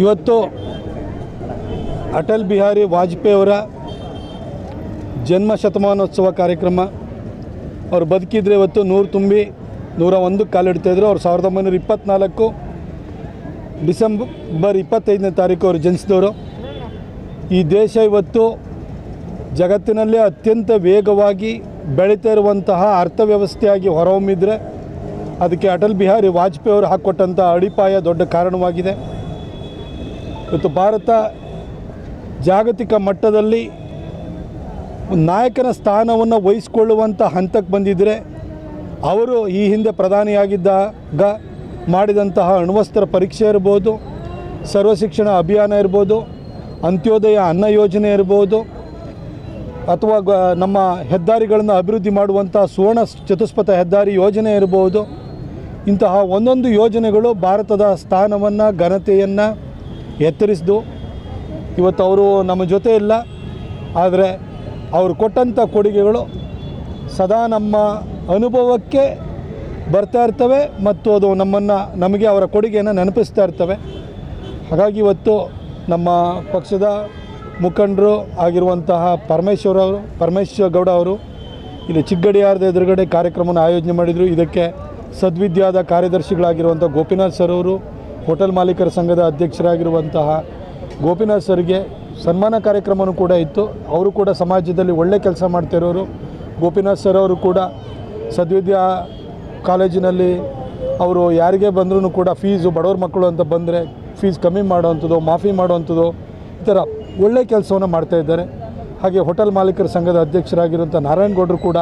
ಇವತ್ತು ಅಟಲ್ ಬಿಹಾರಿ ವಾಜಪೇಯಿ ಅವರ ಜನ್ಮ ಶತಮಾನೋತ್ಸವ ಕಾರ್ಯಕ್ರಮ. ಅವ್ರು ಬದುಕಿದ್ರೆ ಇವತ್ತು ನೂರು ತುಂಬಿ ನೂರ ಒಂದು ಕಾಲಿಡ್ತಾಯಿದ್ರು ಅವ್ರು ಸಾವಿರದ ಒಂಬೈನೂರ ಇಪ್ಪತ್ತ್ನಾಲ್ಕು ಡಿಸೆಂಬರ್ ಇಪ್ಪತ್ತೈದನೇ ತಾರೀಕು ಅವರು ಜನಿಸಿದವರು. ಈ ದೇಶ ಇವತ್ತು ಜಗತ್ತಿನಲ್ಲೇ ಅತ್ಯಂತ ವೇಗವಾಗಿ ಬೆಳೀತಾ ಇರುವಂತಹ ಅರ್ಥವ್ಯವಸ್ಥೆಯಾಗಿ ಹೊರಹೊಮ್ಮಿದ್ರೆ ಅದಕ್ಕೆ ಅಟಲ್ ಬಿಹಾರಿ ವಾಜಪೇಯಿ ಅವರು ಹಾಕ್ಕೊಟ್ಟಂಥ ಅಡಿಪಾಯ ದೊಡ್ಡ ಕಾರಣವಾಗಿದೆ. ಇವತ್ತು ಭಾರತ ಜಾಗತಿಕ ಮಟ್ಟದಲ್ಲಿ ನಾಯಕನ ಸ್ಥಾನವನ್ನು ವಹಿಸಿಕೊಳ್ಳುವಂಥ ಹಂತಕ್ಕೆ ಬಂದಿದ್ದರೆ ಅವರು ಈ ಹಿಂದೆ ಪ್ರಧಾನಿಯಾಗಿದ್ದಾಗ ಮಾಡಿದಂತಹ ಅಣ್ವಸ್ತ್ರ ಪರೀಕ್ಷೆ ಇರ್ಬೋದು, ಸರ್ವಶಿಕ್ಷಣ ಅಭಿಯಾನ ಇರ್ಬೋದು, ಅಂತ್ಯೋದಯ ಅನ್ನ ಯೋಜನೆ ಇರ್ಬೋದು, ಅಥವಾ ನಮ್ಮ ಹೆದ್ದಾರಿಗಳನ್ನು ಅಭಿವೃದ್ಧಿ ಮಾಡುವಂಥ ಸುವರ್ಣ ಚತುಷ್ಪಥ ಹೆದ್ದಾರಿ ಯೋಜನೆ ಇರ್ಬೋದು, ಇಂತಹ ಒಂದೊಂದು ಯೋಜನೆಗಳು ಭಾರತದ ಸ್ಥಾನವನ್ನು, ಘನತೆಯನ್ನು ಎತ್ತರಿಸಿದು. ಇವತ್ತು ಅವರು ನಮ್ಮ ಜೊತೆ ಇಲ್ಲ. ಆದರೆ ಅವರು ಕೊಟ್ಟಂಥ ಕೊಡುಗೆಗಳು ಸದಾ ನಮ್ಮ ಅನುಭವಕ್ಕೆ ಬರ್ತಾ ಇರ್ತವೆ ಮತ್ತು ಅದು ನಮ್ಮನ್ನು, ನಮಗೆ ಅವರ ಕೊಡುಗೆಯನ್ನು ನೆನಪಿಸ್ತಾ ಇರ್ತವೆ. ಹಾಗಾಗಿ ಇವತ್ತು ನಮ್ಮ ಪಕ್ಷದ ಮುಖಂಡರು ಆಗಿರುವಂತಹ ಪರಮೇಶ್ವರ ಅವರು, ಪರಮೇಶ್ವರ ಗೌಡ ಅವರು ಇಲ್ಲಿ ಚಿಗ್ಗಡಿಯಾರದ ಎದುರುಗಡೆ ಕಾರ್ಯಕ್ರಮವನ್ನು ಆಯೋಜನೆ ಮಾಡಿದರು. ಇದಕ್ಕೆ ಸದ್ವಿದ್ಯಾದ ಕಾರ್ಯದರ್ಶಿಗಳಾಗಿರುವಂಥ ಗೋಪಿನಾಥ್ ಸರ್ ಅವರು ಹೋಟೆಲ್ ಮಾಲೀಕರ ಸಂಘದ ಅಧ್ಯಕ್ಷರಾಗಿರುವಂತಹ ಗೋಪಿನಾಥ್ ಸರ್ಗೆ ಸನ್ಮಾನ ಕಾರ್ಯಕ್ರಮವೂ ಕೂಡ ಇತ್ತು. ಅವರು ಕೂಡ ಸಮಾಜದಲ್ಲಿ ಒಳ್ಳೆ ಕೆಲಸ ಮಾಡ್ತಿರೋರು. ಗೋಪಿನಾಥ್ ಸರ್ ಅವರು ಕೂಡ ಸದ್ವಿದ್ಯಾ ಕಾಲೇಜಿನಲ್ಲಿ ಅವರು ಯಾರಿಗೆ ಬಂದರೂ ಕೂಡ ಫೀಸು ಬಡವ್ರ ಮಕ್ಕಳು ಅಂತ ಬಂದರೆ ಫೀಸ್ ಕಮ್ಮಿ ಮಾಡೋವಂಥದ್ದು, ಮಾಫಿ ಮಾಡೋವಂಥದ್ದು ಈ ಥರ ಒಳ್ಳೆ ಕೆಲಸವನ್ನು ಮಾಡ್ತಾಯಿದ್ದಾರೆ ಹಾಗೆ ಹೋಟೆಲ್ ಮಾಲೀಕರ ಸಂಘದ ಅಧ್ಯಕ್ಷರಾಗಿರುವಂಥ ನಾರಾಯಣಗೌಡರು ಕೂಡ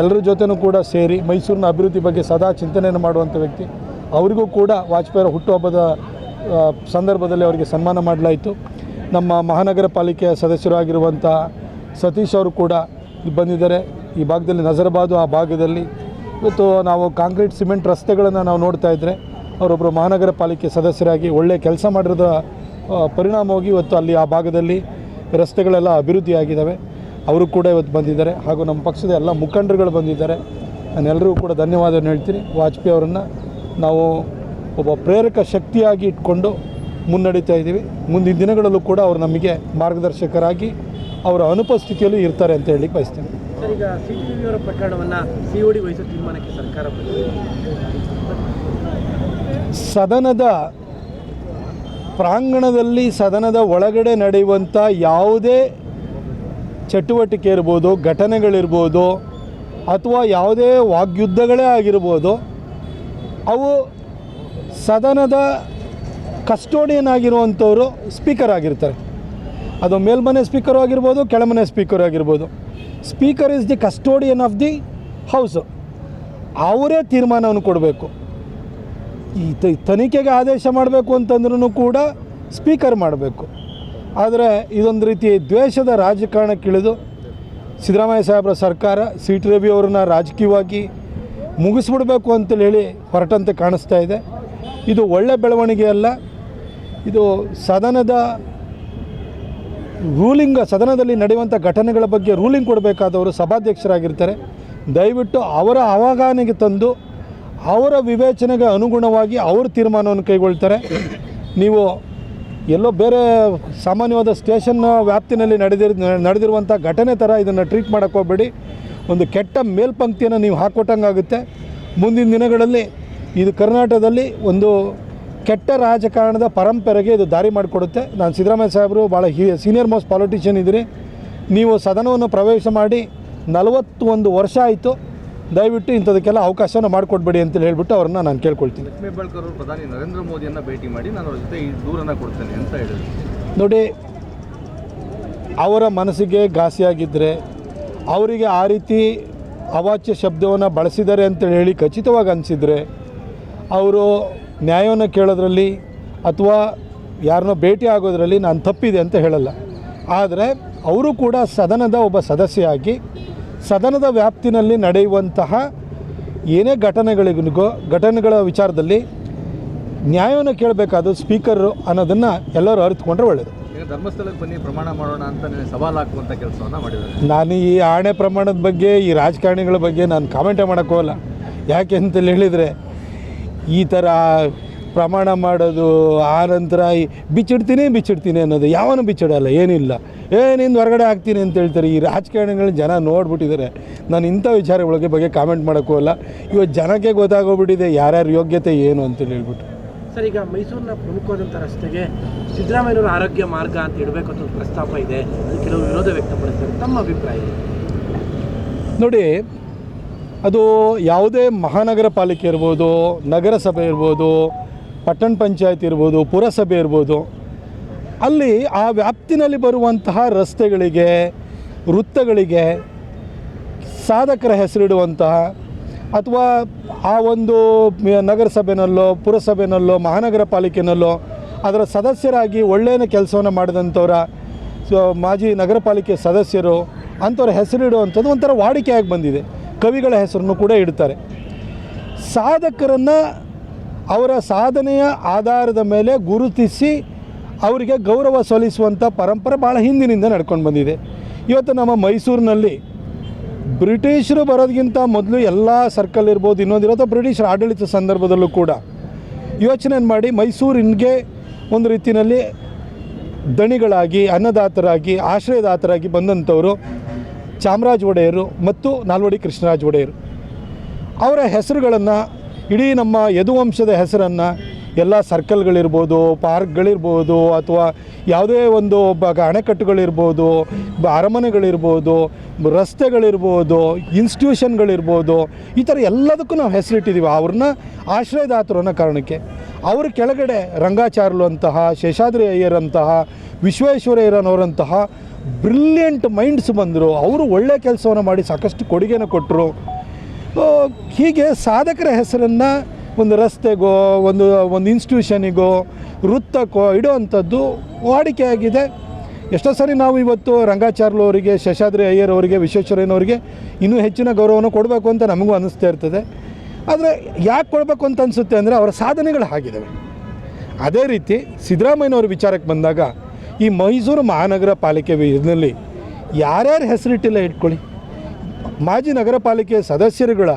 ಎಲ್ಲರ ಜೊತೆನೂ ಕೂಡ ಸೇರಿ ಮೈಸೂರಿನ ಅಭಿವೃದ್ಧಿ ಬಗ್ಗೆ ಸದಾ ಚಿಂತನೆಯನ್ನು ಮಾಡುವಂಥ ವ್ಯಕ್ತಿ. ಅವರಿಗೂ ಕೂಡ ವಾಜಪೇಯಿಯವರ ಹುಟ್ಟುಹಬ್ಬದ ಸಂದರ್ಭದಲ್ಲಿ ಅವರಿಗೆ ಸನ್ಮಾನ ಮಾಡಲಾಯಿತು. ನಮ್ಮ ಮಹಾನಗರ ಪಾಲಿಕೆಯ ಸದಸ್ಯರಾಗಿರುವಂಥ ಸತೀಶ್ ಅವರು ಕೂಡ ಬಂದಿದ್ದಾರೆ. ಈ ಭಾಗದಲ್ಲಿ ನಜರಬಾದು, ಆ ಭಾಗದಲ್ಲಿ ಇವತ್ತು ನಾವು ಕಾಂಕ್ರೀಟ್ ಸಿಮೆಂಟ್ ರಸ್ತೆಗಳನ್ನು ನಾವು ನೋಡ್ತಾ ಇದ್ದರೆ ಅವರೊಬ್ಬರು ಮಹಾನಗರ ಪಾಲಿಕೆ ಸದಸ್ಯರಾಗಿ ಒಳ್ಳೆಯ ಕೆಲಸ ಮಾಡಿರೋದ ಪರಿಣಾಮವಾಗಿ ಇವತ್ತು ಅಲ್ಲಿ ಆ ಭಾಗದಲ್ಲಿ ರಸ್ತೆಗಳೆಲ್ಲ ಅಭಿವೃದ್ಧಿಯಾಗಿದ್ದಾವೆ ಅವರು ಕೂಡ ಇವತ್ತು ಬಂದಿದ್ದಾರೆ. ಹಾಗೂ ನಮ್ಮ ಪಕ್ಷದ ಎಲ್ಲ ಮುಖಂಡರುಗಳು ಬಂದಿದ್ದಾರೆ. ನಾನು ಎಲ್ಲರಿಗೂ ಕೂಡ ಧನ್ಯವಾದವನ್ನು ಹೇಳ್ತೀನಿ. ವಾಜಪೇಯಿ ಅವರನ್ನು ನಾವು ಒಬ್ಬ ಪ್ರೇರಕ ಶಕ್ತಿಯಾಗಿ ಇಟ್ಕೊಂಡು ಮುನ್ನಡೀತಾ ಇದ್ದೀವಿ. ಮುಂದಿನ ದಿನಗಳಲ್ಲೂ ಕೂಡ ಅವರು ನಮಗೆ ಮಾರ್ಗದರ್ಶಕರಾಗಿ ಅವರ ಅನುಪಸ್ಥಿತಿಯಲ್ಲಿ ಇರ್ತಾರೆ ಅಂತ ಹೇಳಿ ಬಯಸ್ತೀನಿ. ಸರ್ ಈಗ ಅವರ ಪ್ರಕರಣವನ್ನು ತೀರ್ಮಾನಕ್ಕೆ ಸರ್ಕಾರ ಸದನದ ಪ್ರಾಂಗಣದಲ್ಲಿ ಸದನದ ಒಳಗಡೆ ನಡೆಯುವಂಥ ಯಾವುದೇ ಚಟುವಟಿಕೆ ಇರ್ಬೋದು ಘಟನೆಗಳಿರ್ಬೋದು ಅಥವಾ ಯಾವುದೇ ವಾಗ್ಯುದ್ಧಗಳೇ ಆಗಿರ್ಬೋದು ಅವು ಸದನದ ಕಸ್ಟೋಡಿಯನ್ ಆಗಿರುವಂಥವರು ಸ್ಪೀಕರ್ ಆಗಿರ್ತಾರೆ. ಅದು ಮೇಲ್ಮನೆ ಸ್ಪೀಕರ್ ಆಗಿರ್ಬೋದು, ಕೆಳಮನೆ ಸ್ಪೀಕರ್ ಆಗಿರ್ಬೋದು. Speaker is the custodian of the house. ಅವರೇ ತೀರ್ಮಾನವನ್ನು ಕೊಡಬೇಕು. ಈ ತನಿಖೆಗೆ ಆದೇಶ ಮಾಡಬೇಕು ಅಂತಂದ್ರೂ ಕೂಡ ಸ್ಪೀಕರ್ ಮಾಡಬೇಕು. ಆದರೆ ಇದೊಂದು ರೀತಿ ದ್ವೇಷದ ರಾಜಕಾರಣಕ್ಕಿಳಿದು ಸಿದ್ದರಾಮಯ್ಯ ಸಾಹೇಬರ ಸರ್ಕಾರ, ಸಿ ಟಿ ರವಿ ಅವ್ರನ್ನ ರಾಜಕೀಯವಾಗಿ ಮುಗಿಸ್ಬಿಡ್ಬೇಕು ಅಂತೇಳಿ ಹೇಳಿ ಹೊರಟಂತೆ ಕಾಣಿಸ್ತಾ ಇದೆ. ಇದು ಒಳ್ಳೆ ಬೆಳವಣಿಗೆ ಅಲ್ಲ. ಇದು ಸದನದ ರೂಲಿಂಗ್, ಸದನದಲ್ಲಿ ನಡೆಯುವಂಥ ಘಟನೆಗಳ ಬಗ್ಗೆ ರೂಲಿಂಗ್ ಕೊಡಬೇಕಾದವರು ಸಭಾಧ್ಯಕ್ಷರಾಗಿರ್ತಾರೆ. ದಯವಿಟ್ಟು ಅವರ ಅವಗಾಹನೆಗೆ ತಂದು ಅವರ ವಿವೇಚನೆಗೆ ಅನುಗುಣವಾಗಿ ಅವರು ತೀರ್ಮಾನವನ್ನು ಕೈಗೊಳ್ತಾರೆ. ನೀವು ಎಲ್ಲೋ ಬೇರೆ ಸಾಮಾನ್ಯವಾದ ಸ್ಟೇಷನ್ನ ವ್ಯಾಪ್ತಿನಲ್ಲಿ ನಡೆದಿರ್ ನಡೆದಿರುವಂಥ ಘಟನೆ ಥರ ಇದನ್ನು ಟ್ರೀಟ್ ಮಾಡೋಕ್ಕೆ ಒಂದು ಕೆಟ್ಟ ಮೇಲ್ಪಂಕ್ತಿಯನ್ನು ನೀವು ಹಾಕ್ಕೊಟ್ಟಂಗಾಗುತ್ತೆ ಮುಂದಿನ ದಿನಗಳಲ್ಲಿ ಇದು ಕರ್ನಾಟಕದಲ್ಲಿ ಒಂದು ಕೆಟ್ಟ ರಾಜಕಾರಣದ ಪರಂಪರೆಗೆ ಇದು ದಾರಿ ಮಾಡಿಕೊಡುತ್ತೆ. ನಾನು ಸಿದ್ದರಾಮಯ್ಯ ಸಾಹೇಬರು ಭಾಳ ಹಿ ಸೀನಿಯರ್ ಮೋಸ್ಟ್ ಪಾಲಿಟಿಷಿಯನ್ ಇದ್ದೀರಿ. ನೀವು ಸದನವನ್ನು ಪ್ರವೇಶ ಮಾಡಿ ನಲವತ್ತೊಂದು ವರ್ಷ ಆಯಿತು. ದಯವಿಟ್ಟು ಇಂಥದಕ್ಕೆಲ್ಲ ಅವಕಾಶನ ಮಾಡಿಕೊಡ್ಬೇಡಿ ಅಂತೇಳಿ ಹೇಳ್ಬಿಟ್ಟು ಅವ್ರನ್ನ ನಾನು ಕೇಳ್ಕೊಳ್ತೀನಿ. ಹೆಬ್ಬಾಳ್ಕರ್ ಅವರು ಪ್ರಧಾನಿ ನರೇಂದ್ರ ಮೋದಿಯನ್ನು ಭೇಟಿ ಮಾಡಿ ನಾನು ಅವ್ರ ಜೊತೆ ಈ ದೂರನ್ನು ಕೊಡ್ತೇನೆ ಅಂತ ಹೇಳಿದ್ರು. ನೋಡಿ ಅವರ ಮನಸ್ಸಿಗೆ ಘಾಸಿಯಾಗಿದ್ದರೆ ಅವರಿಗೆ ಆ ರೀತಿ ಅವಾಚ್ಯ ಶಬ್ದವನ್ನು ಬಳಸಿದ್ದಾರೆ ಅಂತೇಳಿ ಹೇಳಿ ಖಚಿತವಾಗಿ ಅನಿಸಿದರೆ ಅವರು ನ್ಯಾಯವನ್ನು ಕೇಳೋದ್ರಲ್ಲಿ ಅಥವಾ ಯಾರನ್ನೋ ಭೇಟಿ ಆಗೋದ್ರಲ್ಲಿ ನಾನು ತಪ್ಪಿದೆ ಅಂತ ಹೇಳಲ್ಲ. ಆದರೆ ಅವರು ಕೂಡ ಸದನದ ಒಬ್ಬ ಸದಸ್ಯೆಯಾಗಿ ಸದನದ ವ್ಯಾಪ್ತಿನಲ್ಲಿ ನಡೆಯುವಂತಹ ಏನೇ ಘಟನೆಗಳಿಗೂ ಘಟನೆಗಳ ವಿಚಾರದಲ್ಲಿ ನ್ಯಾಯವನ್ನು ಕೇಳಬೇಕಾದ ಸ್ಪೀಕರು ಅನ್ನೋದನ್ನು ಎಲ್ಲರೂ ಅರಿತುಕೊಂಡ್ರೆ ಒಳ್ಳೆಯದು ಧರ್ಮಸ್ಥಳಕ್ಕೆ ಬನ್ನಿ, ಪ್ರಮಾಣ ಮಾಡೋಣ ಅಂತ ಸವಾಲು ಹಾಕುವಂತ ಕೆಲಸವನ್ನ ಮಾಡಿದ್ದಾರೆ. ನಾನು ಈ ಆಣೆ ಪ್ರಮಾಣದ ಬಗ್ಗೆ, ಈ ರಾಜಕಾರಣಿಗಳ ಬಗ್ಗೆ ನಾನು ಕಾಮೆಂಟೇ ಮಾಡೋಕ್ಕೋಲ್ಲ ಯಾಕೆ ಅಂತೇಳಿ ಹೇಳಿದರೆ, ಈ ಥರ ಪ್ರಮಾಣ ಮಾಡೋದು, ಆ ನಂತರ ಈ ಬಿಚ್ಚಿಡ್ತೀನಿ ಬಿಚ್ಚಿಡ್ತೀನಿ ಅನ್ನೋದು ಯಾವನು ಬಿಚ್ಚಿಡಲ್ಲ, ಏನಿಲ್ಲ. ಏ, ನಿಂದು ಹೊರಗಡೆ ಹಾಕ್ತೀನಿ ಅಂತ ಹೇಳ್ತಾರೆ. ಈ ರಾಜಕಾರಣಿಗಳು ಜನ ನೋಡ್ಬಿಟ್ಟಿದ್ದಾರೆ. ನಾನು ಇಂಥ ವಿಚಾರಗಳಿಗೆ ಬಗ್ಗೆ ಕಾಮೆಂಟ್ ಮಾಡೋಕ್ಕೂ ಅಲ್ಲ ಇವತ್ತು ಜನಕ್ಕೆ ಗೊತ್ತಾಗೋಗ್ಬಿಟ್ಟಿದೆ ಯಾರ್ಯಾರ ಯೋಗ್ಯತೆ ಏನು ಅಂತೇಳಿ ಹೇಳ್ಬಿಟ್ಟು. ಸರ್, ಈಗ ಮೈಸೂರಿನ ಪ್ರಮುಖವಾದಂಥ ರಸ್ತೆಗೆ ಸಿದ್ದರಾಮಯ್ಯನವರ ಆರೋಗ್ಯ ಮಾರ್ಗ ಅಂತ ಇಡಬೇಕು ಅಂತ ಒಂದು ಪ್ರಸ್ತಾಪ ಇದೆ ಅದು ಕೆಲವು ವಿರೋಧ ವ್ಯಕ್ತಪಡಿಸ್ತಾರೆ ತಮ್ಮ ಅಭಿಪ್ರಾಯ? ನೋಡಿ, ಅದು ಯಾವುದೇ ಮಹಾನಗರ ಪಾಲಿಕೆ ಇರ್ಬೋದು, ನಗರಸಭೆ ಇರ್ಬೋದು, ಪಟ್ಟಣ ಪಂಚಾಯತ್ ಇರ್ಬೋದು, ಪುರಸಭೆ ಇರ್ಬೋದು, ಅಲ್ಲಿ ಆ ವ್ಯಾಪ್ತಿನಲ್ಲಿ ಬರುವಂತಹ ರಸ್ತೆಗಳಿಗೆ, ವೃತ್ತಗಳಿಗೆ ಸಾಧಕರ ಹೆಸರಿಡುವಂತಹ ಅಥವಾ ಆ ಒಂದು ನಗರಸಭೆನಲ್ಲೋ, ಪುರಸಭೆನಲ್ಲೋ, ಮಹಾನಗರ ಪಾಲಿಕೆನಲ್ಲೋ, ಅದರ ಸದಸ್ಯರಾಗಿ ಒಳ್ಳೆಯ ಕೆಲಸವನ್ನು ಮಾಡಿದಂಥವ್ರ, ಸೊ, ಮಾಜಿ ನಗರ ಪಾಲಿಕೆ ಸದಸ್ಯರು, ಅಂಥವ್ರ ಹೆಸರಿಡುವಂಥದ್ದು ಒಂಥರ ವಾಡಿಕೆಯಾಗಿ ಬಂದಿದೆ. ಕವಿಗಳ ಹೆಸರನ್ನು ಕೂಡ ಇಡ್ತಾರೆ. ಸಾಧಕರನ್ನು ಅವರ ಸಾಧನೆಯ ಆಧಾರದ ಮೇಲೆ ಗುರುತಿಸಿ ಅವರಿಗೆ ಗೌರವ ಸಲ್ಲಿಸುವಂಥ ಪರಂಪರೆ ಭಾಳ ಹಿಂದಿನಿಂದ ನಡ್ಕೊಂಡು ಬಂದಿದೆ. ಇವತ್ತು ನಮ್ಮ ಮೈಸೂರಿನಲ್ಲಿ ಬ್ರಿಟಿಷರು ಬರೋದಕ್ಕಿಂತ ಮೊದಲು ಎಲ್ಲ ಸರ್ಕಲ್ ಇರ್ಬೋದು ಇನ್ನೊಂದಿರೋದು ಬ್ರಿಟಿಷರ ಆಡಳಿತ ಸಂದರ್ಭದಲ್ಲೂ ಕೂಡ ಯೋಚನೆ ಮಾಡಿ ಮೈಸೂರಿನಗೆ ಒಂದು ರೀತಿಯಲ್ಲಿ ದಣಿಗಳಾಗಿ, ಅನ್ನದಾತರಾಗಿ, ಆಶ್ರಯದಾತರಾಗಿ ಬಂದಂಥವರು ಚಾಮರಾಜ ಒಡೆಯರು ಮತ್ತು ನಾಲ್ವಡಿ ಕೃಷ್ಣರಾಜ ಒಡೆಯರು. ಅವರ ಹೆಸರುಗಳನ್ನು, ಇಡೀ ನಮ್ಮ ಯದುವಂಶದ ಹೆಸರನ್ನು ಎಲ್ಲ ಸರ್ಕಲ್ಗಳಿರ್ಬೋದು, ಪಾರ್ಕ್ಗಳಿರ್ಬೋದು, ಅಥವಾ ಯಾವುದೇ ಒಂದು ಬ ಅಣೆಕಟ್ಟುಗಳಿರ್ಬೋದು ಅರಮನೆಗಳಿರ್ಬೋದು, ರಸ್ತೆಗಳಿರ್ಬೋದು, ಇನ್ಸ್ಟಿಟ್ಯೂಷನ್ಗಳಿರ್ಬೋದು, ಈ ಥರ ಎಲ್ಲದಕ್ಕೂ ನಾವು ಹೆಸರಿಟ್ಟಿದ್ದೀವಿ. ಅವ್ರನ್ನ ಆಶ್ರಯದಾತರು ಅನ್ನೋ ಕಾರಣಕ್ಕೆ. ಅವ್ರ ಕೆಳಗಡೆ ರಂಗಾಚಾರ್ಲು ಅಂತಹ ಶೇಷಾದ್ರಿ ಅಯ್ಯರ್ ಅಂತಹ ವಿಶ್ವೇಶ್ವರಯ್ಯನವರಂತಹ ಬ್ರಿಲಿಯಂಟ್ ಮೈಂಡ್ಸ್ ಬಂದರು. ಅವರು ಒಳ್ಳೆಯ ಕೆಲಸವನ್ನು ಮಾಡಿ ಸಾಕಷ್ಟು ಕೊಡುಗೆನ ಕೊಟ್ಟರು. ಹೀಗೆ ಸಾಧಕರ ಹೆಸರನ್ನು ಒಂದು ರಸ್ತೆಗೋ, ಒಂದು ಒಂದು ಇನ್ಸ್ಟಿಟ್ಯೂಷನಿಗೋ ವೃತ್ತಕ್ಕೋ ವಾಡಿಕೆ ಆಗಿದೆ ಎಷ್ಟೋ ಸರಿ ನಾವು ಇವತ್ತು ರಂಗಾಚಾರ್ಲು ಅವರಿಗೆ ಶಶಾದ್ರಿ ಅಯ್ಯರ್ ಅವರಿಗೆ ವಿಶ್ವೇಶ್ವರಯ್ಯನವರಿಗೆ ಇನ್ನೂ ಹೆಚ್ಚಿನ ಗೌರವವನ್ನು ಕೊಡಬೇಕು ಅಂತ ನಮಗೂ ಅನ್ನಿಸ್ತಾ ಇರ್ತದೆ. ಆದರೆ ಯಾಕೆ ಕೊಡಬೇಕು ಅಂತ ಅನಿಸುತ್ತೆ ಅಂದರೆ ಅವರ ಸಾಧನೆಗಳು ಆಗಿದ್ದಾವೆ ಅದೇ ರೀತಿ ಸಿದ್ದರಾಮಯ್ಯನವ್ರ ವಿಚಾರಕ್ಕೆ ಬಂದಾಗ ಈ ಮೈಸೂರು ಮಹಾನಗರ ಪಾಲಿಕೆ ಇದರಲ್ಲಿ ಯಾರ್ಯಾರು ಹೆಸರಿಟ್ಟಿಲ್ಲ ಇಟ್ಕೊಳ್ಳಿ. ಮಾಜಿ ನಗರ ಪಾಲಿಕೆ ಸದಸ್ಯರುಗಳ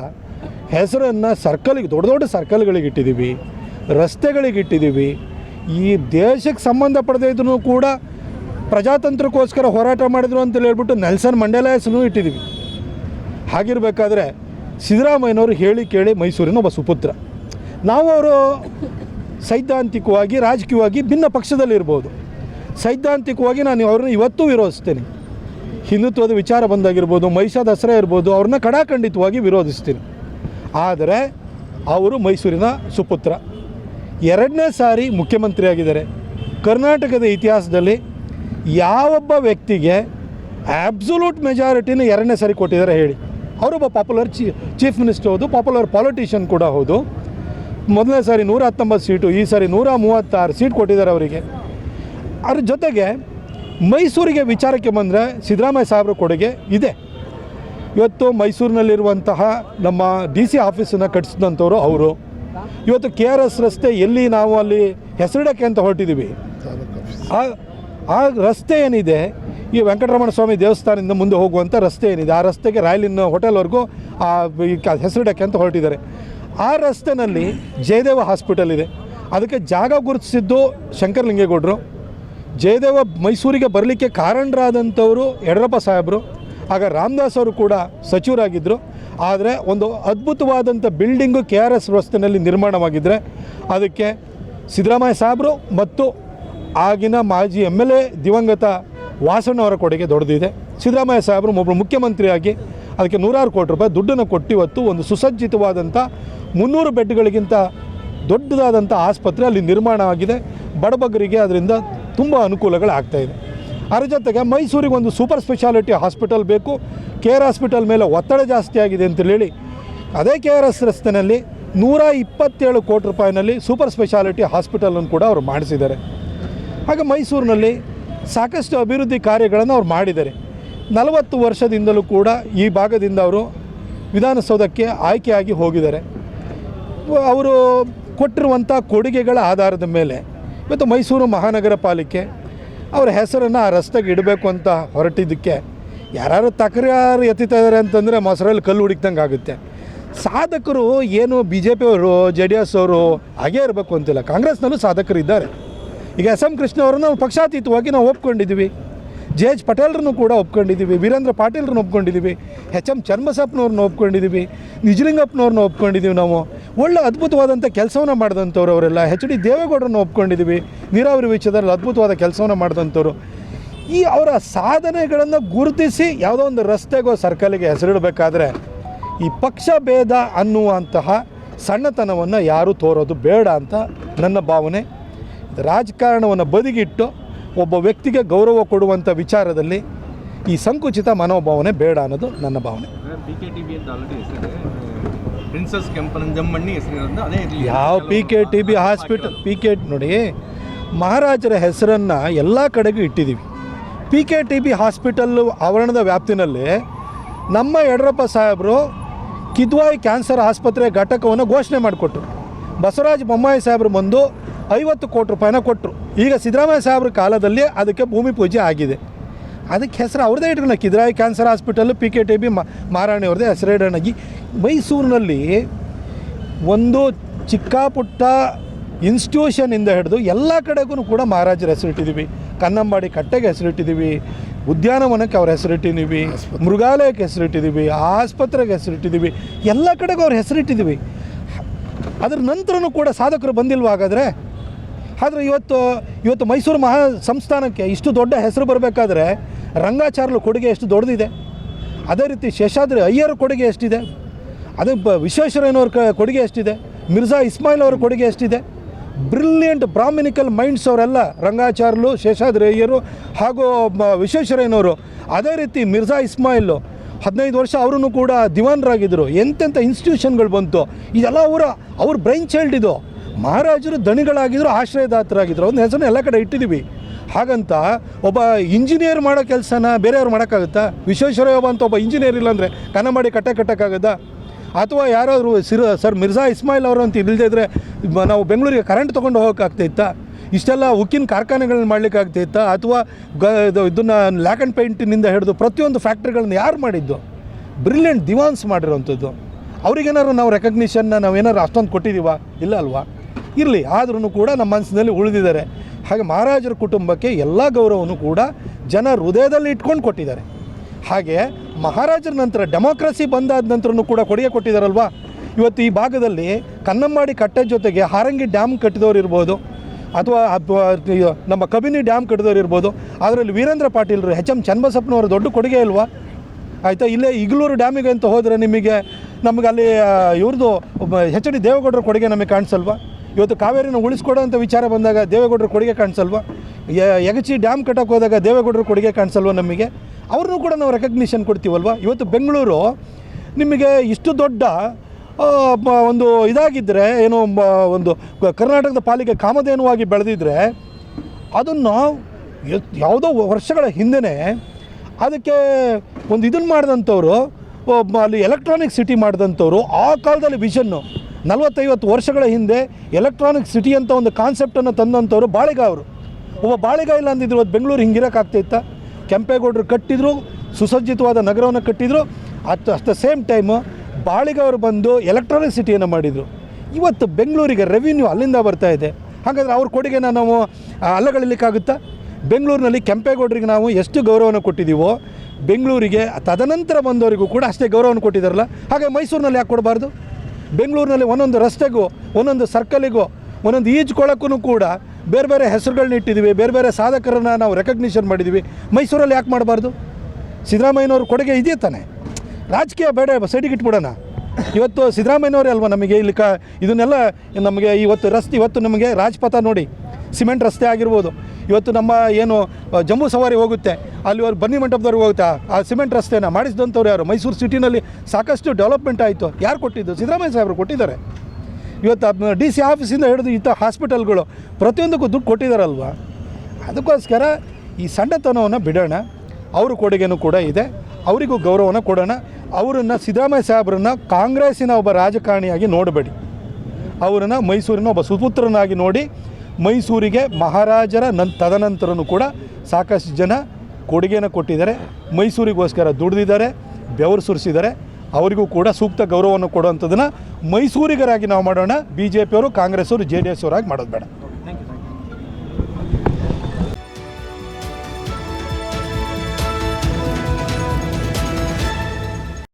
ಹೆಸರನ್ನು ಸರ್ಕಲ್ಗೆ, ದೊಡ್ಡ ದೊಡ್ಡ ಸರ್ಕಲ್ಗಳಿಗೆ ಇಟ್ಟಿದ್ದೀವಿ, ರಸ್ತೆಗಳಿಗೆ ಇಟ್ಟಿದ್ದೀವಿ. ಈ ದೇಶಕ್ಕೆ ಸಂಬಂಧಪಡದೇ ಇದ್ರೂ ಕೂಡ ಪ್ರಜಾತಂತ್ರಕ್ಕೋಸ್ಕರ ಹೋರಾಟ ಮಾಡಿದ್ರು ಅಂತ ಹೇಳ್ಬಿಟ್ಟು ನೆಲ್ಸನ್ ಮಂಡೇಲ ಹೆಸರು ಇಟ್ಟಿದ್ದೀವಿ. ಹಾಗಿರಬೇಕಾದ್ರೆ ಸಿದ್ದರಾಮಯ್ಯನವರು ಹೇಳಿ ಕೇಳಿ ಮೈಸೂರಿನ ಒಬ್ಬ ಸುಪುತ್ರ. ನಾವು ಅವರು ಸೈದ್ಧಾಂತಿಕವಾಗಿ, ರಾಜಕೀಯವಾಗಿ ಭಿನ್ನ ಪಕ್ಷದಲ್ಲಿರ್ಬೋದು. ಸೈದ್ಧಾಂತಿಕವಾಗಿ ನಾನು ಅವ್ರನ್ನ ಇವತ್ತೂ ವಿರೋಧಿಸ್ತೇನೆ. ಹಿಂದುತ್ವದ ವಿಚಾರ ಬಂದಾಗಿರ್ಬೋದು, ಮಹಿಷಾ ದಸರಾ ಇರ್ಬೋದು, ಅವ್ರನ್ನ ಕಡಾಖಂಡಿತವಾಗಿ ವಿರೋಧಿಸ್ತೀನಿ. ಆದರೆ ಅವರು ಮೈಸೂರಿನ ಸುಪುತ್ರ. ಎರಡನೇ ಸಾರಿ ಮುಖ್ಯಮಂತ್ರಿಯಾಗಿದ್ದಾರೆ. ಕರ್ನಾಟಕದ ಇತಿಹಾಸದಲ್ಲಿ ಯಾವೊಬ್ಬ ವ್ಯಕ್ತಿಗೆ ಆಬ್ಸೊಲ್ಯೂಟ್ ಮೆಜಾರಿಟಿನ ಎರಡನೇ ಸಾರಿ ಕೊಟ್ಟಿದ್ದಾರೆ ಹೇಳಿ. ಅವರೊಬ್ಬ ಪಾಪ್ಯುಲರ್ ಚೀ ಚೀಫ್ ಮಿನಿಸ್ಟರ್ ಹೌದು ಪಾಪ್ಯುಲರ್ ಪಾಲಿಟಿಷಿಯನ್ ಕೂಡ ಹೌದು. ಮೊದಲನೇ ಸಾರಿ ನೂರ ಹತ್ತೊಂಬತ್ತು ಸೀಟು, ಈ ಸಾರಿ ನೂರ ಮೂವತ್ತಾರು ಸೀಟ್ ಕೊಟ್ಟಿದ್ದಾರೆ ಅವರಿಗೆ. ಅದ್ರ ಜೊತೆಗೆ ಮೈಸೂರಿಗೆ ವಿಚಾರಕ್ಕೆ ಬಂದರೆ ಸಿದ್ದರಾಮಯ್ಯ ಸಾಹೇಬ್ರ ಕೊಡುಗೆ ಇದೆ. ಇವತ್ತು ಮೈಸೂರಿನಲ್ಲಿರುವಂತಹ ನಮ್ಮ ಡಿ ಸಿ ಆಫೀಸನ್ನು ಕಟ್ಟಿಸಿದಂಥವ್ರು ಅವರು. ಇವತ್ತು ಕೆ ಆರ್ ಎಸ್ ರಸ್ತೆ ಎಲ್ಲಿ ನಾವು ಅಲ್ಲಿ ಹೆಸರಿಡಕ್ಕೆ ಅಂತ ಹೊರಟಿದ್ದೀವಿ. ಆ ಆ ರಸ್ತೆ ಏನಿದೆ, ಈ ವೆಂಕಟರಮಣ ಸ್ವಾಮಿ ದೇವಸ್ಥಾನದಿಂದ ಮುಂದೆ ಹೋಗುವಂಥ ರಸ್ತೆ ಏನಿದೆ, ಆ ರಸ್ತೆಗೆ ರಾಯಲಿನ ಹೋಟೆಲ್ವರೆಗೂ ಆ ಹೆಸರಿಡಕ್ಕೆ ಅಂತ ಹೊರಟಿದ್ದಾರೆ. ಆ ರಸ್ತೆನಲ್ಲಿ ಜಯದೇವ ಹಾಸ್ಪಿಟಲ್ ಇದೆ. ಅದಕ್ಕೆ ಜಾಗ ಗುರುತಿಸಿದ್ದು ಶಂಕರಲಿಂಗೇಗೌಡರು ಜಯದೇವ ಮೈಸೂರಿಗೆ ಬರಲಿಕ್ಕೆ ಕಾರಣರಾದಂಥವರು ಯಡಿಯೂರಪ್ಪ ಸಾಹೇಬರು. ಆಗ ರಾಮದಾಸ್ ಅವರು ಕೂಡ ಸಚಿವರಾಗಿದ್ದರು ಆದರೆ ಒಂದು ಅದ್ಭುತವಾದಂಥ ಬಿಲ್ಡಿಂಗು ಕೆ ಆರ್ ಎಸ್ ರಸ್ತೆಯಲ್ಲಿ ನಿರ್ಮಾಣವಾಗಿದ್ದರೆ ಅದಕ್ಕೆ ಸಿದ್ದರಾಮಯ್ಯ ಸಾಹೇಬರು ಮತ್ತು ಆಗಿನ ಮಾಜಿ ಎಂ ಎಲ್ ಎ ದಿವಂಗತ ವಾಸಣ್ಣವರ ಕೊಡುಗೆ ದೊಡ್ಡದಿದೆ. ಸಿದ್ದರಾಮಯ್ಯ ಸಾಹೇಬರು ಒಬ್ಬರು ಮುಖ್ಯಮಂತ್ರಿಯಾಗಿ ಅದಕ್ಕೆ ನೂರಾರು ಕೋಟಿ ರೂಪಾಯಿ ದುಡ್ಡನ್ನು ಕೊಟ್ಟು ಇವತ್ತು ಒಂದು ಸುಸಜ್ಜಿತವಾದಂಥ ಮುನ್ನೂರು ಬೆಡ್ಗಳಿಗಿಂತ ದೊಡ್ಡದಾದಂಥ ಆಸ್ಪತ್ರೆ ಅಲ್ಲಿ ನಿರ್ಮಾಣ ಆಗಿದೆ ಬಡಬಗರಿಗೆ ಅದರಿಂದ ತುಂಬ ಅನುಕೂಲಗಳು ಇದೆ. ಅದ್ರ ಜೊತೆಗೆ ಮೈಸೂರಿಗೆ ಒಂದು ಸೂಪರ್ ಸ್ಪೆಷಾಲಿಟಿ ಹಾಸ್ಪಿಟಲ್ ಬೇಕು. ಕೆ ಆರ್ ಹಾಸ್ಪಿಟಲ್ ಮೇಲೆ ಒತ್ತಡ ಜಾಸ್ತಿ ಆಗಿದೆ ಅಂತ ಹೇಳಿ. ಅದೇ ಕೆ ಆರ್ ಎಸ್ ರಸ್ತೆಯಲ್ಲಿ ನೂರ ಇಪ್ಪತ್ತೇಳು ಕೋಟಿ ರೂಪಾಯಿನಲ್ಲಿ ಸೂಪರ್ ಸ್ಪೆಷಾಲಿಟಿ ಹಾಸ್ಪಿಟಲನ್ನು ಕೂಡ ಅವರು ಮಾಡಿಸಿದ್ದಾರೆ. ಹಾಗೆ ಮೈಸೂರಿನಲ್ಲಿ ಸಾಕಷ್ಟು ಅಭಿವೃದ್ಧಿ ಕಾರ್ಯಗಳನ್ನು ಅವ್ರು ಮಾಡಿದ್ದಾರೆ. ನಲವತ್ತು ವರ್ಷದಿಂದಲೂ ಕೂಡ ಈ ಭಾಗದಿಂದ ಅವರು ವಿಧಾನಸೌಧಕ್ಕೆ ಆಯ್ಕೆಯಾಗಿ ಹೋಗಿದ್ದಾರೆ. ಅವರು ಕೊಟ್ಟಿರುವಂಥ ಕೊಡುಗೆಗಳ ಆಧಾರದ ಮೇಲೆ, ಇವತ್ತು ಮೈಸೂರು ಮಹಾನಗರ ಪಾಲಿಕೆ ಅವರ ಹೆಸರನ್ನು ಆ ರಸ್ತೆಗೆ ಇಡಬೇಕು ಅಂತ ಹೊರಟಿದ್ದಕ್ಕೆ ಯಾರು ತಕರಾರು ಎತ್ತಿತಾ ಇದ್ದಾರೆ ಅಂತಂದರೆ ಮೊಸರಲ್ಲಿ ಕಲ್ಲು ಹುಡುಕ್ದಂಗೆ ಆಗುತ್ತೆ. ಸಾಧಕರು ಏನು ಬಿ ಜೆ ಪಿಯವರು ಜೆ ಡಿ ಎಸ್ ಅವರು ಹಾಗೇ ಇರಬೇಕು ಅಂತಿಲ್ಲ. ಕಾಂಗ್ರೆಸ್ನಲ್ಲೂ ಸಾಧಕರು ಇದ್ದಾರೆ. ಈಗ ಎಸ್ ಎಂ ಕೃಷ್ಣ ಅವರನ್ನು ಪಕ್ಷಾತೀತವಾಗಿ ನಾವು ಒಪ್ಕೊಂಡಿದ್ದೀವಿ. ಜೆ ಎಚ್ ಪಟೇಲ್ರನ್ನು ಕೂಡ ಒಪ್ಕೊಂಡಿದ್ದೀವಿ, ವೀರೇಂದ್ರ ಪಾಟೀಲ್ರನ್ನ ಒಪ್ಕೊಂಡಿದ್ದೀವಿ, ಎಚ್ ಎಂ ಚರ್ಮಸಪ್ಪನವ್ರನ್ನ ಒಪ್ಕೊಂಡಿದ್ದೀವಿ, ನಿಜಲಿಂಗಪ್ಪನವ್ರನ್ನ ಒಪ್ಕೊಂಡಿದ್ದೀವಿ ನಾವು. ಒಳ್ಳೆ ಅದ್ಭುತವಾದಂಥ ಕೆಲಸವನ್ನು ಮಾಡಿದಂಥವ್ರು ಅವರೆಲ್ಲ. ಎಚ್ ಡಿ ದೇವೇಗೌಡರನ್ನ ಒಪ್ಕೊಂಡಿದ್ದೀವಿ, ನೀರಾವರಿ ವಿಷಯದಲ್ಲಿ ಅದ್ಭುತವಾದ ಕೆಲಸವನ್ನು ಮಾಡಿದಂಥವ್ರು. ಈ ಅವರ ಸಾಧನೆಗಳನ್ನು ಗುರುತಿಸಿ ಯಾವುದೋ ಒಂದು ರಸ್ತೆಗೋ ಸರ್ಕಲಿಗೆ ಹೆಸರಿಡಬೇಕಾದ್ರೆ ಈ ಪಕ್ಷ ಭೇದ ಅನ್ನುವಂತಹ ಸಣ್ಣತನವನ್ನು ಯಾರೂ ತೋರೋದು ಬೇಡ ಅಂತ ನನ್ನ ಭಾವನೆ. ರಾಜಕಾರಣವನ್ನು ಬದಿಗಿಟ್ಟು ಒಬ್ಬ ವ್ಯಕ್ತಿಗೆ ಗೌರವ ಕೊಡುವಂಥ ವಿಚಾರದಲ್ಲಿ ಈ ಸಂಕುಚಿತ ಮನೋಭಾವನೆ ಬೇಡ ಅನ್ನೋದು ನನ್ನ ಭಾವನೆ. ಪ್ರಿನ್ಸಸ್ ಕೆಂಪನಂಜಮ್ಮಣ್ಣಿ ಹೆಸರಿರೋದ್ರಿಂದ ಅದೇ ಇರಲಿ. ಯಾವ P K T B hospital P K ನೋಡಿ ಮಹಾರಾಜರ ಹೆಸರನ್ನು ಎಲ್ಲ ಕಡೆಗೂ ಇಟ್ಟಿದ್ದೀವಿ P K T B hospital ಆವರಣದ ವ್ಯಾಪ್ತಿನಲ್ಲಿ ನಮ್ಮ ಯಡಿಯೂರಪ್ಪ ಸಾಹೇಬರು ಕಿದ್ವಾಯಿ ಕ್ಯಾನ್ಸರ್ ಆಸ್ಪತ್ರೆ ಘಟಕವನ್ನು ಘೋಷಣೆ ಮಾಡಿಕೊಟ್ರು. ಬಸವರಾಜ ಬೊಮ್ಮಾಯಿ ಸಾಹೇಬರು ಬಂದು ಐವತ್ತು ಕೋಟಿ ರೂಪಾಯಿನ ಕೊಟ್ಟರು ಈಗ ಸಿದ್ದರಾಮಯ್ಯ ಸಾಹೇಬ್ರ ಕಾಲದಲ್ಲಿ ಅದಕ್ಕೆ ಭೂಮಿ ಪೂಜೆ ಆಗಿದೆ. ಅದಕ್ಕೆ ಹೆಸರು ಅವ್ರದೇ ಇಟ್ಕೊಳ್ಳ Kidwai cancer hospital P K T B Maharani ಅವ್ರದ್ದೇ ಹೆಸರಿಡೋಣಾಗಿ ಮೈಸೂರಿನಲ್ಲಿ ಒಂದು ಚಿಕ್ಕ ಪುಟ್ಟ ಇನ್ಸ್ಟಿಟ್ಯೂಷನಿಂದ ಹಿಡಿದು ಎಲ್ಲ ಕಡೆಗೂ ಕೂಡ ಮಹಾರಾಜರ ಹೆಸರಿಟ್ಟಿದ್ದೀವಿ ಕನ್ನಂಬಾಡಿ ಕಟ್ಟೆಗೆ ಹೆಸರಿಟ್ಟಿದ್ದೀವಿ ಉದ್ಯಾನವನಕ್ಕೆ ಅವ್ರ ಹೆಸರಿಟ್ಟಿದ್ದೀವಿ ಮೃಗಾಲಯಕ್ಕೆ ಹೆಸರಿಟ್ಟಿದ್ದೀವಿ ಆಸ್ಪತ್ರೆಗೆ ಹೆಸರಿಟ್ಟಿದ್ದೀವಿ ಎಲ್ಲ ಕಡೆಗೂ ಅವ್ರ ಹೆಸರಿಟ್ಟಿದ್ದೀವಿ ಅದ್ರ ನಂತರನೂ ಕೂಡ ಸಾಧಕರು ಬಂದಿಲ್ವಾ ಹಾಗಾದರೆ ಆದರೆ ಇವತ್ತು ಇವತ್ತು ಮೈಸೂರು ಮಹಾ ಸಂಸ್ಥಾನಕ್ಕೆ ಇಷ್ಟು ದೊಡ್ಡ ಹೆಸರು ಬರಬೇಕಾದ್ರೆ ರಂಗಾಚಾರ್ಲು ಕೊಡುಗೆ ಎಷ್ಟು ದೊಡ್ಡದಿದೆ. ಅದೇ ರೀತಿ ಶೇಷಾದ್ರಿ ಅಯ್ಯರ ಕೊಡುಗೆ ಎಷ್ಟಿದೆ. ಅದೇ ಬ ವಿಶ್ವೇಶ್ವರಯ್ಯನವ್ರ ಕೊಡುಗೆ ಎಷ್ಟಿದೆ. ಮಿರ್ಜಾ ಇಸ್ಮಾಯಿಲ್ ಅವರ ಕೊಡುಗೆ ಎಷ್ಟಿದೆ. ಬ್ರಿಲಿಯಂಟ್ ಬ್ರಾಹ್ಮಿನಿಕಲ್ ಮೈಂಡ್ಸ್ ಅವರೆಲ್ಲ ರಂಗಾಚಾರ್ಲು, ಶೇಷಾದ್ರಿ ಅಯ್ಯರು ಹಾಗೂ ವಿಶ್ವೇಶ್ವರಯ್ಯನವರು. ಅದೇ ರೀತಿ ಮಿರ್ಜಾ ಇಸ್ಮಾಯಿಲು ಹದಿನೈದು ವರ್ಷ ಅವರೂ ಕೂಡ ದಿವಾನರಾಗಿದ್ದರು ಎಂತೆಂಥ ಇನ್ಸ್ಟಿಟ್ಯೂಷನ್ಗಳು ಬಂತು. ಇದೆಲ್ಲ ಅವರ, ಅವ್ರ ಬ್ರೈನ್ ಚೈಲ್ಡ್ ಇದು. ಮಹಾರಾಜರು ದಣಿಗಳಾಗಿದ್ದರು ಆಶ್ರಯದಾತರಾಗಿದ್ದರು ಒಂದು ಹೆಸರನ್ನ ಎಲ್ಲ ಕಡೆ ಇಟ್ಟಿದ್ದೀವಿ ಹಾಗಂತ ಒಬ್ಬ ಇಂಜಿನಿಯರ್ ಮಾಡೋ ಕೆಲಸನ ಬೇರೆಯವ್ರು ಮಾಡೋಕ್ಕಾಗುತ್ತಾ? ವಿಶ್ವೇಶ್ವರಯ್ಯ ಒಬ್ಬ ಅಂತ ಒಬ್ಬ ಇಂಜಿನಿಯರ್ ಇಲ್ಲಾಂದರೆ ಮಾಡಿ ಕಟ್ಟೆ ಕಟ್ಟೋಕ್ಕಾಗತ್ತಾ? ಅಥವಾ ಯಾರಾದರೂ ಸಿರ್, ಸರ್ ಮಿರ್ಜಾ ಇಸ್ಮಾಯಿಲ್ ಅವರು ಅಂತ ಇಲ್ಲದೇ ಇದ್ದರೆ ನಾವು ಬೆಂಗಳೂರಿಗೆ ಕರೆಂಟ್ ತೊಗೊಂಡು ಹೋಗೋಕ್ಕಾಗ್ತೈತಾ ಇಷ್ಟೆಲ್ಲ ಉಕ್ಕಿನ ಕಾರ್ಖಾನೆಗಳನ್ನ ಮಾಡಲಿಕ್ಕಾಗ್ತೈತಾ ಅಥವಾ ಗ, ಇದು ಇದನ್ನು ಲ್ಯಾಕ್ ಆ್ಯಂಡ್ ಪೇಂಟಿನಿಂದ ಹಿಡಿದು ಪ್ರತಿಯೊಂದು ಫ್ಯಾಕ್ಟ್ರಿಗಳನ್ನ ಯಾರು ಮಾಡಿದ್ದು? ಬ್ರಿಲಿಯಂಟ್ ದಿವಾನ್ಸ್ ಮಾಡಿರೋವಂಥದ್ದು. ಅವ್ರಿಗೇನಾದ್ರು ನಾವು ರೆಕಗ್ನಿಷನ್ನ ನಾವು ಏನಾರು ಅಷ್ಟೊಂದು ಕೊಟ್ಟಿದ್ದೀವ ಇಲ್ಲ ಅಲ್ವಾ? ಇರಲಿ ಆದ್ರೂ ಕೂಡ ನಮ್ಮ ಮನಸ್ಸಿನಲ್ಲಿ ಉಳಿದಿದ್ದಾರೆ. ಹಾಗೆ ಮಹಾರಾಜರ ಕುಟುಂಬಕ್ಕೆ ಎಲ್ಲ ಗೌರವವನ್ನು ಕೂಡ ಜನ ಹೃದಯದಲ್ಲಿ ಇಟ್ಕೊಂಡು ಕೊಟ್ಟಿದ್ದಾರೆ. ಹಾಗೆ ಮಹಾರಾಜರ ನಂತರ ಡೆಮೋಕ್ರಸಿ ಬಂದಾದ ನಂತರನೂ ಕೂಡ ಕೊಡುಗೆ ಕೊಟ್ಟಿದ್ದಾರಲ್ವಾ? ಇವತ್ತು ಈ ಭಾಗದಲ್ಲಿ ಕನ್ನಂಬಾಡಿ ಕಟ್ಟೆ ಜೊತೆಗೆ ಹಾರಂಗಿ ಡ್ಯಾಮ್ ಕಟ್ಟಿದವರು ಇರ್ಬೋದು, ಅಥವಾ ನಮ್ಮ ಕಬಿನಿ ಡ್ಯಾಮ್ ಕಟ್ಟಿದವರು ಇರ್ಬೋದು ಅದರಲ್ಲಿ ವೀರೇಂದ್ರ ಪಾಟೀಲ್ರು, ಎಚ್ ಎಂ ಚನ್ನಬಸಪ್ಪನವರು ದೊಡ್ಡ ಕೊಡುಗೆ ಇಲ್ವಾ ಆಯಿತಾ? ಇಲ್ಲೇ ಇಗ್ಲೂರು ಡ್ಯಾಮಿಗೆ ಅಂತ ಹೋದರೆ ನಿಮಗೆ, ನಮಗೆ ಅಲ್ಲಿ ಇವ್ರದ್ದು ಎಚ್ ಡಿ ದೇವೇಗೌಡರ ಕೊಡುಗೆ ನಮಗೆ ಕಾಣಿಸಲ್ವಾ? ಇವತ್ತು ಕಾವೇರಿನ ಅಂತ ವಿಚಾರ ಬಂದಾಗ ದೇವೇಗೌಡರು ಕೊಡುಗೆ ಕಾಣಿಸಲ್ವ? ಯಗಚಿ ಡ್ಯಾಮ್ ಕಟ್ಟಕ್ಕೆ ಹೋದಾಗ ದೇವೇಗೌಡರು ಕೊಡುಗೆ ಕಾಣಿಸಲ್ವ ನಮಗೆ? ಅವ್ರನ್ನೂ ಕೂಡ ನಾವು ರೆಕಗ್ನಿಷನ್ ಕೊಡ್ತೀವಲ್ವ? ಇವತ್ತು ಬೆಂಗಳೂರು ನಿಮಗೆ ಇಷ್ಟು ದೊಡ್ಡ ಒಂದು ಇದಾಗಿದ್ದರೆ ಏನು ಒಂದು ಕರ್ನಾಟಕದ ಪಾಲಿಗೆ ಕಾಮಧೇನುವಾಗಿ ಬೆಳೆದಿದ್ರೆ, ಅದನ್ನು ಯಾವುದೋ ವರ್ಷಗಳ ಹಿಂದೆ ಅದಕ್ಕೆ ಒಂದು ಇದನ್ನು ಮಾಡಿದಂಥವ್ರು ಅಲ್ಲಿ ಎಲೆಕ್ಟ್ರಾನಿಕ್ ಸಿಟಿ ಮಾಡಿದಂಥವ್ರು, ಆ ಕಾಲದಲ್ಲಿ ವಿಷನ್ನು ನಲವತ್ತೈವತ್ತು ವರ್ಷಗಳ ಹಿಂದೆ ಎಲೆಕ್ಟ್ರಾನಿಕ್ ಸಿಟಿ ಅಂತ ಒಂದು ಕಾನ್ಸೆಪ್ಟನ್ನು ತಂದಂಥವ್ರು ಬಾಳಿಗ ಅವರು. ಒಬ್ಬ ಬಾಳಿಗ ಇಲ್ಲ ಅಂದಿದ್ರು ಅದು ಬೆಂಗಳೂರು ಹಿಂಗಿರೋಕ್ಕಾಗ್ತಿತ್ತ ಕೆಂಪೇಗೌಡರು ಕಟ್ಟಿದ್ರು, ಸುಸಜ್ಜಿತವಾದ ನಗರವನ್ನು ಕಟ್ಟಿದ್ರು at at the same time Baliga ಅವರು ಬಂದು ಎಲೆಕ್ಟ್ರಾನಿಕ್ ಸಿಟಿಯನ್ನು ಮಾಡಿದರು. ಇವತ್ತು ಬೆಂಗಳೂರಿಗೆ ರೆವಿನ್ಯೂ ಅಲ್ಲಿಂದ ಬರ್ತಾ ಇದೆ. ಹಾಗಾದರೆ ಅವ್ರ ಕೊಡುಗೆನ ನಾವು ಅಲ್ಲಗಳಿಲಿಕ್ಕಾಗುತ್ತಾ? ಬೆಂಗಳೂರಿನಲ್ಲಿ ಕೆಂಪೇಗೌಡರಿಗೆ ನಾವು ಎಷ್ಟು ಗೌರವನ ಕೊಟ್ಟಿದ್ದೀವೋ ಬೆಂಗಳೂರಿಗೆ ತದನಂತರ ಬಂದವರಿಗೂ ಕೂಡ ಅಷ್ಟೇ ಗೌರವನ ಕೊಟ್ಟಿದ್ದಾರಲ್ಲ ಹಾಗೆ ಮೈಸೂರಿನಲ್ಲಿ ಯಾಕೆ ಕೊಡಬಾರ್ದು? ಬೆಂಗಳೂರಿನಲ್ಲಿ ಒಂದೊಂದು ರಸ್ತೆಗೂ, ಒಂದೊಂದು ಸರ್ಕಲಿಗೂ ಒಂದೊಂದು ಈಜ್ಕೊಳಕ್ಕೂ ಕೂಡ ಬೇರೆ ಬೇರೆ ಹೆಸರುಗಳನ್ನ ಇಟ್ಟಿದ್ದೀವಿ ಬೇರೆ ಬೇರೆ ಸಾಧಕರನ್ನು ನಾವು ರೆಕಗ್ನಿಷನ್ ಮಾಡಿದ್ದೀವಿ ಮೈಸೂರಲ್ಲಿ ಯಾಕೆ ಮಾಡಬಾರ್ದು? ಸಿದ್ದರಾಮಯ್ಯನವ್ರ ಕೊಡುಗೆ ಇದೆಯೇ ತಾನೆ. ರಾಜಕೀಯ ಬೇಡ, ಸೈಡಿಗೆ ಇಟ್ಬಿಡೋಣ. ಇವತ್ತು ಸಿದ್ದರಾಮಯ್ಯನವರೇ ಅಲ್ವಾ ನಮಗೆ ಇಲ್ಲಿ ಕ ಇದನ್ನೆಲ್ಲ ನಮಗೆ ಇವತ್ತು ರಸ್ತೆ, ಇವತ್ತು ನಮಗೆ ರಾಜ್ಪಥ ನೋಡಿ, ಸಿಮೆಂಟ್ ರಸ್ತೆ ಆಗಿರ್ಬೋದು. ಇವತ್ತು ನಮ್ಮ ಏನು ಜಮ್ಮು ಸವಾರಿ ಹೋಗುತ್ತೆ, ಅಲ್ಲಿ ಅವ್ರು ಬನ್ನಿ ಮಂಟಪದವ್ರಿಗೆ ಹೋಗುತ್ತೆ? ಆ- ಆ ಸಿಮೆಂಟ್ ರಸ್ತೆನ ಮಾಡಿಸಿದಂಥವ್ರು ಯಾರು? ಮೈಸೂರು ಸಿಟಿನಲ್ಲಿ ಸಾಕಷ್ಟು ಡೆವಲಪ್ಮೆಂಟ್ ಆಯಿತು. ಯಾರು ಕೊಟ್ಟಿದ್ದು? ಸಿದ್ದರಾಮಯ್ಯ ಸಾಹೇಬರು ಕೊಟ್ಟಿದ್ದಾರೆ. ಇವತ್ತು ಡಿ ಸಿ ಆಫೀಸಿಂದ ಹಿಡಿದು ಇಂಥ ಹಾಸ್ಪಿಟಲ್ಗಳು ಪ್ರತಿಯೊಂದಕ್ಕೂ ದುಡ್ಡು ಕೊಟ್ಟಿದ್ದಾರಲ್ವ ಅದಕ್ಕೋಸ್ಕರ ಈ ಸಣ್ಣತನವನ್ನು ಬಿಡೋಣ. ಅವ್ರ ಕೊಡುಗೆನೂ ಕೂಡ ಇದೆ. ಅವರಿಗೂ ಗೌರವನ ಕೊಡೋಣ. ಅವರನ್ನು ಸಿದ್ದರಾಮಯ್ಯ ಸಾಹೇಬ್ರನ್ನ ಕಾಂಗ್ರೆಸ್ಸಿನ ಒಬ್ಬ ರಾಜಕಾರಣಿಯಾಗಿ ನೋಡಬೇಡಿ. ಅವರನ್ನು ಮೈಸೂರಿನ ಒಬ್ಬ ಸುಪುತ್ರನಾಗಿ ನೋಡಿ ಮೈಸೂರಿಗೆ ಮಹಾರಾಜರ ನನ್, ತದನಂತರನೂ ಕೂಡ ಸಾಕಷ್ಟು ಜನ ಕೊಡುಗೆಯನ್ನು ಕೊಟ್ಟಿದ್ದಾರೆ. ಮೈಸೂರಿಗೋಸ್ಕರ ದುಡಿದಿದ್ದಾರೆ, ಬೆವರು ಸುರಿಸಿದ್ದಾರೆ. ಅವರಿಗೂ ಕೂಡ ಸೂಕ್ತ ಗೌರವವನ್ನು ಕೊಡುವಂಥದ್ದನ್ನು ಮೈಸೂರಿಗರಾಗಿ ನಾವು ಮಾಡೋಣ. ಬಿ ಜೆ ಪಿಯವರು ಕಾಂಗ್ರೆಸ್ ಅವರು ಜೆ ಡಿ ಎಸ್ ಅವರಾಗಿ ಮಾಡೋದು ಬೇಡ.